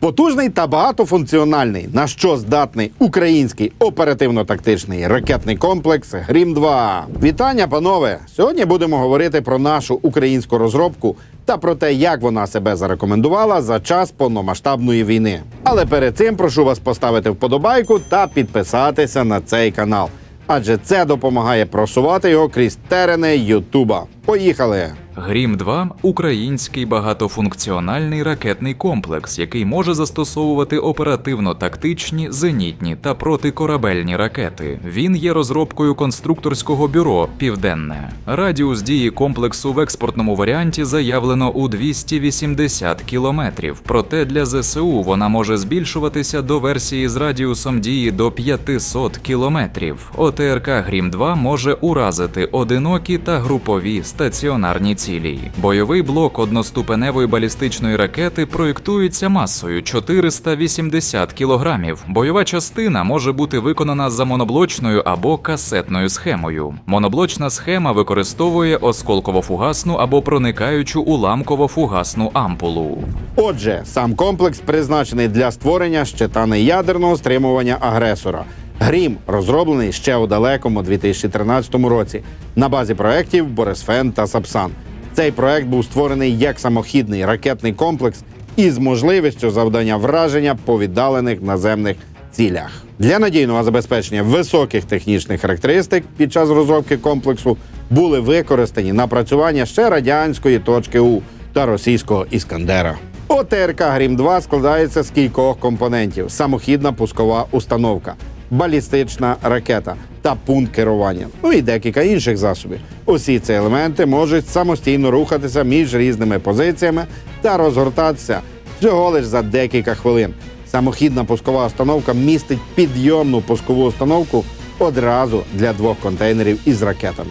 Потужний та багатофункціональний, на що здатний український оперативно-тактичний ракетний комплекс Грім 2 Вітання, панове! Сьогодні будемо говорити про нашу українську розробку та про те, як вона себе зарекомендувала за час повномасштабної війни. Але перед цим прошу вас поставити вподобайку та підписатися на цей канал, адже це допомагає просувати його крізь терени Ютуба. Поїхали! Грім 2 український багатофункціональний ракетний комплекс, який може застосовувати оперативно-тактичні, зенітні та протикорабельні ракети. Він є розробкою конструкторського бюро Південне. Радіус дії комплексу в експортному варіанті заявлено у 280 кілометрів. Проте для ЗСУ вона може збільшуватися до версії з радіусом дії до 500 кілометрів. ОТРК Грім 2 може уразити одинокі та групові стаціонарні цілі. Бойовий блок одноступеневої балістичної ракети проєктується масою 480 кілограмів. Бойова частина може бути виконана за моноблочною або касетною схемою. Моноблочна схема використовує осколково-фугасну або проникаючу уламково-фугасну ампулу. Отже, сам комплекс призначений для створення щита неядерного стримування агресора. Грім розроблений ще у далекому 2013 році на базі проєктів Борисфен та Сапсан. Цей проект був створений як самохідний ракетний комплекс із можливістю завдання враження по віддалених наземних цілях. Для надійного забезпечення високих технічних характеристик під час розробки комплексу були використані напрацювання ще радянської точки У та російського іскандера. ОТРК Грім 2 складається з кількох компонентів: самохідна пускова установка, балістична ракета та пункт керування, ну і декілька інших засобів. Усі ці елементи можуть самостійно рухатися між різними позиціями та розгортатися всього лиш за декілька хвилин. Самохідна пускова установка містить підйомну пускову установку одразу для двох контейнерів із ракетами.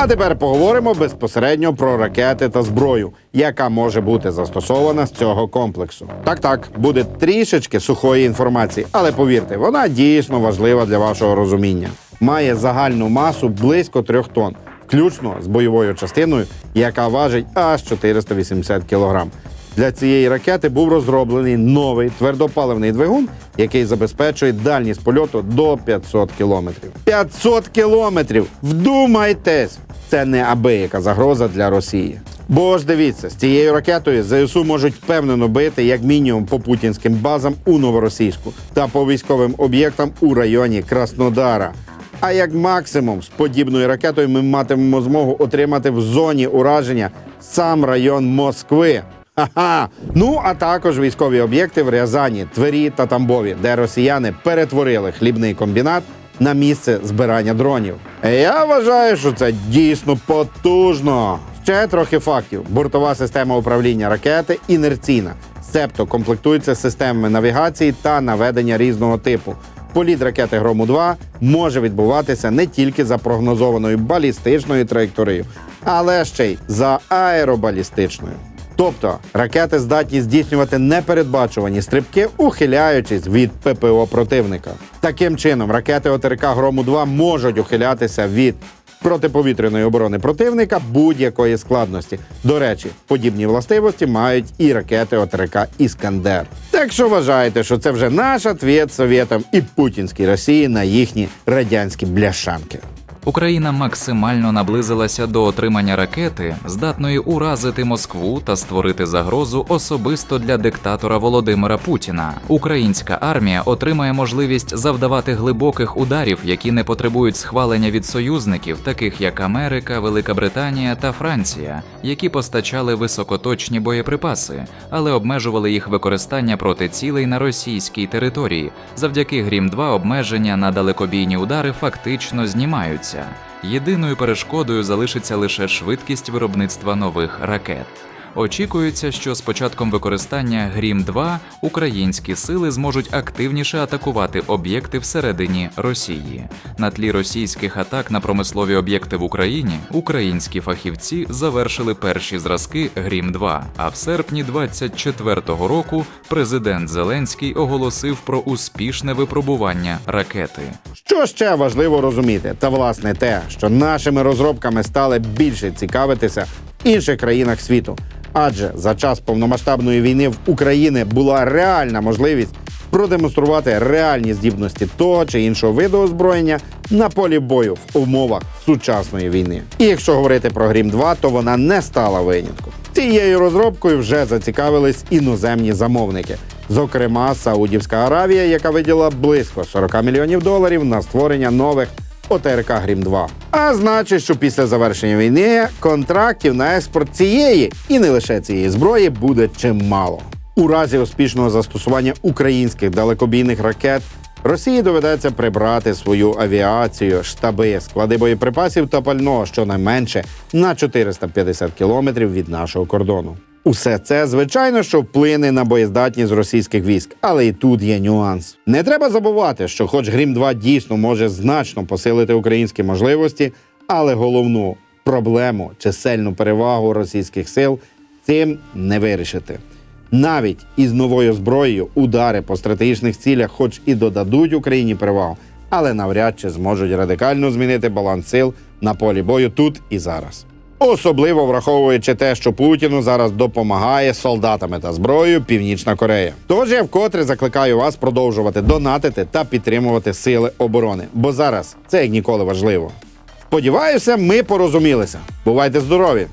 А тепер поговоримо безпосередньо про ракети та зброю, яка може бути застосована з цього комплексу. Так, так, буде трішечки сухої інформації, але повірте, вона дійсно важлива для вашого розуміння. Має загальну масу близько трьох тонн, включно з бойовою частиною, яка важить аж 480 кілограм. Для цієї ракети був розроблений новий твердопаливний двигун, який забезпечує дальність польоту до 500 кілометрів. 500 кілометрів! Вдумайтесь! Це не абияка загроза для Росії. Бо ж дивіться, з цією ракетою ЗСУ можуть впевнено бити як мінімум по путінським базам у Новоросійську та по військовим об'єктам у районі Краснодара. А як максимум з подібною ракетою ми матимемо змогу отримати в зоні ураження сам район Москви. Ха-ха! Ну а також військові об'єкти в Рязані, Твері та Тамбові, де росіяни перетворили хлібний комбінат на місце збирання дронів. Я вважаю, що це дійсно потужно. Ще трохи фактів: бортова система управління ракети інерційна, себто комплектується системами навігації та наведення різного типу. Політ ракети Грому 2 може відбуватися не тільки за прогнозованою балістичною траєкторією, але ще й за аеробалістичною. Тобто ракети здатні здійснювати непередбачувані стрибки, ухиляючись від ППО противника. Таким чином, ракети ОТРК Грому 2 можуть ухилятися від протиповітряної оборони противника будь-якої складності. До речі, подібні властивості мають і ракети ОТРК Іскандер. Так що вважаєте, що це вже наш ответ Совєтам і путінській Росії на їхні радянські бляшанки. Україна максимально наблизилася до отримання ракети, здатної уразити Москву та створити загрозу особисто для диктатора Володимира Путіна. Українська армія отримає можливість завдавати глибоких ударів, які не потребують схвалення від союзників, таких як Америка, Велика Британія та Франція, які постачали високоточні боєприпаси, але обмежували їх використання проти цілей на російській території. Завдяки Грім 2 обмеження на далекобійні удари фактично знімаються. Єдиною перешкодою залишиться лише швидкість виробництва нових ракет. Очікується, що з початком використання Грім 2 українські сили зможуть активніше атакувати об'єкти всередині Росії. На тлі російських атак на промислові об'єкти в Україні українські фахівці завершили перші зразки Грім 2 А в серпні 24-го року президент Зеленський оголосив про успішне випробування ракети. Що ще важливо розуміти, та власне те, що нашими розробками стали більше цікавитися в інших країнах світу. Адже за час повномасштабної війни в Україні була реальна можливість продемонструвати реальні здібності того чи іншого виду озброєння на полі бою в умовах сучасної війни. І якщо говорити про Грім 2, то вона не стала винятком. Цією розробкою вже зацікавились іноземні замовники. Зокрема, Саудівська Аравія, яка виділа близько 40 мільйонів доларів на створення нових ОТРК Грім 2. А значить, що після завершення війни контрактів на експорт цієї і не лише цієї зброї буде чимало. У разі успішного застосування українських далекобійних ракет Росії доведеться прибрати свою авіацію, штаби, склади боєприпасів та пального щонайменше на 450 кілометрів від нашого кордону. Усе це, звичайно, що вплине на боєздатність російських військ, але і тут є нюанс. Не треба забувати, що, хоч Грім 2 дійсно може значно посилити українські можливості, але головну проблему чисельну перевагу російських сил цим не вирішити. Навіть із новою зброєю удари по стратегічних цілях, хоч і додадуть Україні перевагу, але навряд чи зможуть радикально змінити баланс сил на полі бою тут і зараз. Особливо враховуючи те, що Путіну зараз допомагає солдатами та зброєю Північна Корея. Тож я вкотре закликаю вас продовжувати донатити та підтримувати сили оборони, бо зараз це як ніколи важливо. Сподіваюся, ми порозумілися. Бувайте здорові!